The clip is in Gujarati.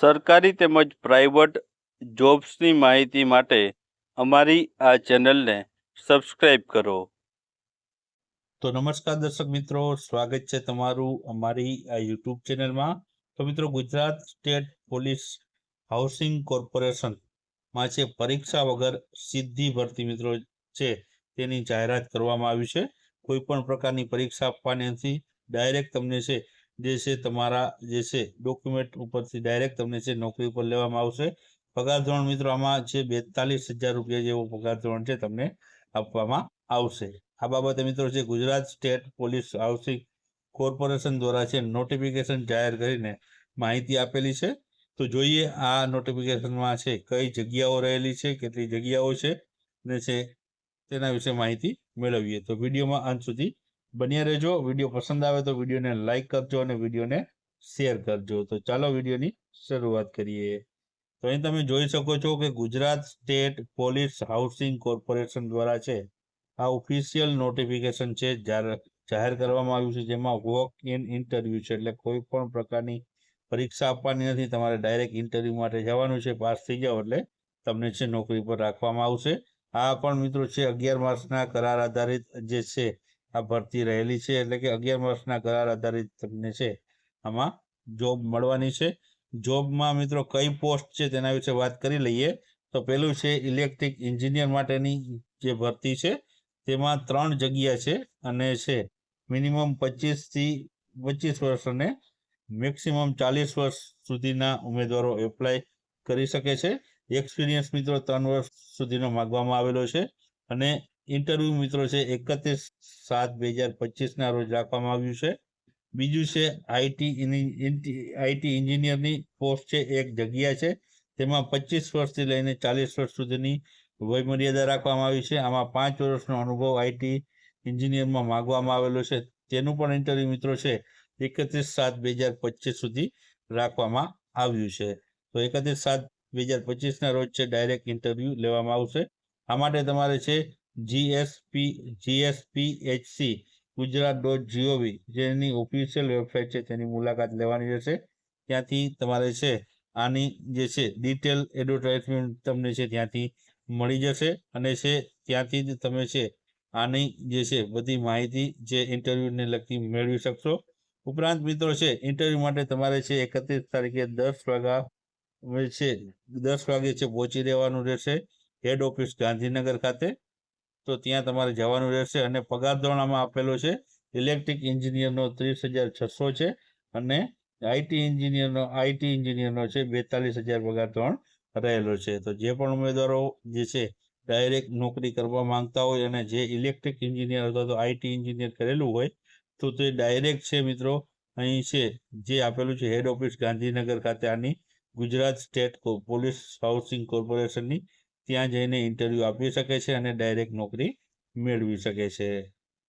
સરકારી તેમજ પ્રાઇવેટ જોબ્સની માહિતી માટે અમારી આ ચેનલને સબસ્ક્રાઇબ કરો. તો નમસ્કાર દર્શક મિત્રો, સ્વાગત છે તમારું અમારી આ યુટ્યુબ ચેનલમાં. તો મિત્રો, ગુજરાત સ્ટેટ પોલીસ હાઉસિંગ કોર્પોરેશનમાં છે પરીક્ષા વગર સીધી ભરતી મિત્રો છે, તેની જાહેરાત કરવામાં આવી છે. કોઈ પણ પ્રકારની પરીક્ષા આપવાની નથી. ડાયરેક્ટ તમને છે જે છે તમારા જે છે ડોક્યુમેન્ટ ઉપરથી ડાયરેક્ટ તમને છે નોકરી ઉપર લેવામાં આવશે. પગાર ધોરણ મિત્રો આમાં છે બેતાલીસ હજાર રૂપિયા જેવો પગાર ધોરણ છે તમને આપવામાં આવશે. આ બાબતે મિત્રો છે Gujarat state police housing corporation દ્વારા છે નોટિફિકેશન જાહેર કરીને માહિતી આપેલી છે. તો જોઈએ આ નોટિફિકેશનમાં છે કઈ જગ્યાઓ રહેલી છે, કેટલી જગ્યાઓ છે ને છે તેના વિશે માહિતી મેળવીએ. તો વિડીયોમાં અંત સુધી બન્યા રહેજો. વીડિયો પસંદ આવે તો વિડીયોને લાઇક કરજો અને વિડીયોને શેર કરજો. તો ચાલો વિડીયોની શરૂઆત કરીએ. તો અહીં તમે જોઈ શકો છો કે Gujarat state police housing corporation દ્વારા છે, આ ઓફિશિયલ નોટિફિકેશન છે જાહેર કરવામાં આવ્યું છે, જેમાં વોક ઇન ઇન્ટરવ્યુ છે. એટલે કોઈ પણ પ્રકારની પરીક્ષા આપવાની નથી. તમારે ડાયરેક્ટ ઇન્ટરવ્યુ માટે જવાનું છે પાસ થઈ જાઓ એટલે તમને છે, નોકરી પર રાખવામાં આવશે. આ પણ મિત્રો છે, અગિયાર માર્ચના કરાર આધારિત જે છે આ ભરતી રહેલી છે એટલે કે અગિયાર વર્ષના કરાર આધારિત તમને છે આમાં જોબ મળવાની છે. જોબમાં મિત્રો કઈ પોસ્ટ છે તેના વિશે વાત કરી લઈએ. તો પેલું છે ઇલેક્ટ્રિક એન્જિનિયર માટેની જે ભરતી છે તેમાં ત્રણ જગ્યા છે અને છે મિનિમમ પચીસથી પચીસ વર્ષ અને મેક્સિમમ ચાલીસ વર્ષ સુધીના ઉમેદવારો એપ્લાય કરી શકે છે. એક્સપિરિયન્સ મિત્રો ત્રણ વર્ષ સુધીનો માગવામાં આવેલો છે અને ઇન્ટરવ્યુ મિત્રો છે એકત્રીસ સાત બે હજાર પચીસના રોજ રાખવામાં આવ્યું છે. બીજું છે આઈટી આઈટી એન્જિનિયરની પોસ્ટ છે એક જગ્યા છે. તેમાં પચીસ વર્ષથી લઈને ચાલીસ વર્ષ સુધીની વયમર્યાદા રાખવામાં આવી છે. આમાં પાંચ વર્ષનો અનુભવ આઈટી એન્જિનિયરમાં માગવામાં આવેલો છે. તેનું પણ ઇન્ટરવ્યુ મિત્રો છે એકત્રીસ સાત બે હજાર પચીસ સુધી રાખવામાં આવ્યું છે. તો એકત્રીસ સાત બે હજાર પચીસના રોજ છે ડાયરેક્ટ ઇન્ટરવ્યુ લેવામાં આવશે. આ માટે તમારે છે GSP GSPHC Gujarat dot GOV જેની ઓફિશિયલ વેબસાઇટ છે, તેની મુલાકાત લેવાની રહેશે. ત્યાંથી તમારે છે, આની જે છે ડિટેલ એડવર્ટાઇઝમેન્ટ તમને છે, ત્યાંથી મળી જશે. અને છે, ત્યાંથી જ તમે છે, આની જે છે, બધી માહિતી જે ઇન્ટરવ્યૂને લગતી મેળવી શકશો. ઉપરાંત મિત્રો છે ઇન્ટરવ્યૂ માટે તમારે છે, એકત્રીસ તારીખે દસ વાગ્યા છે, દસ વાગે છે, પહોંચી રહેવાનું રહેશે. હેડ ઓફિસ ગાંધીનગર ખાતે. તો ત્યાં તમારે જવાનું રહેશે અને પગાર ધોરણમાં આપેલો છે, ઇલેક્ટ્રિક એન્જિનિયરનો ત્રીસ હજાર છસો છે અને આઈટી એન્જિનિયરનો આઈટી એન્જિનિયરનો છે બેતાલીસ હજાર પગાર ધોરણ રહેલો છે. તો જે પણ ઉમેદવારો જે છે, ડાયરેક્ટ નોકરી કરવા માંગતા હોય અને જે ઇલેક્ટ્રિક એન્જિનિયર અથવા તો આઈટી એન્જિનિયર કરેલું હોય, તો તે ડાયરેક્ટ છે મિત્રો, અહીં છે, જે આપેલું છે હેડ ઓફિસ ગાંધીનગર ખાતે આની ગુજરાત સ્ટેટ પોલીસ હાઉસિંગ કોર્પોરેશનની ત્યાં જઈને ઇન્ટરવ્યૂ આપી શકે છે અને ડાયરેક્ટ નોકરી મેળવી શકે છે.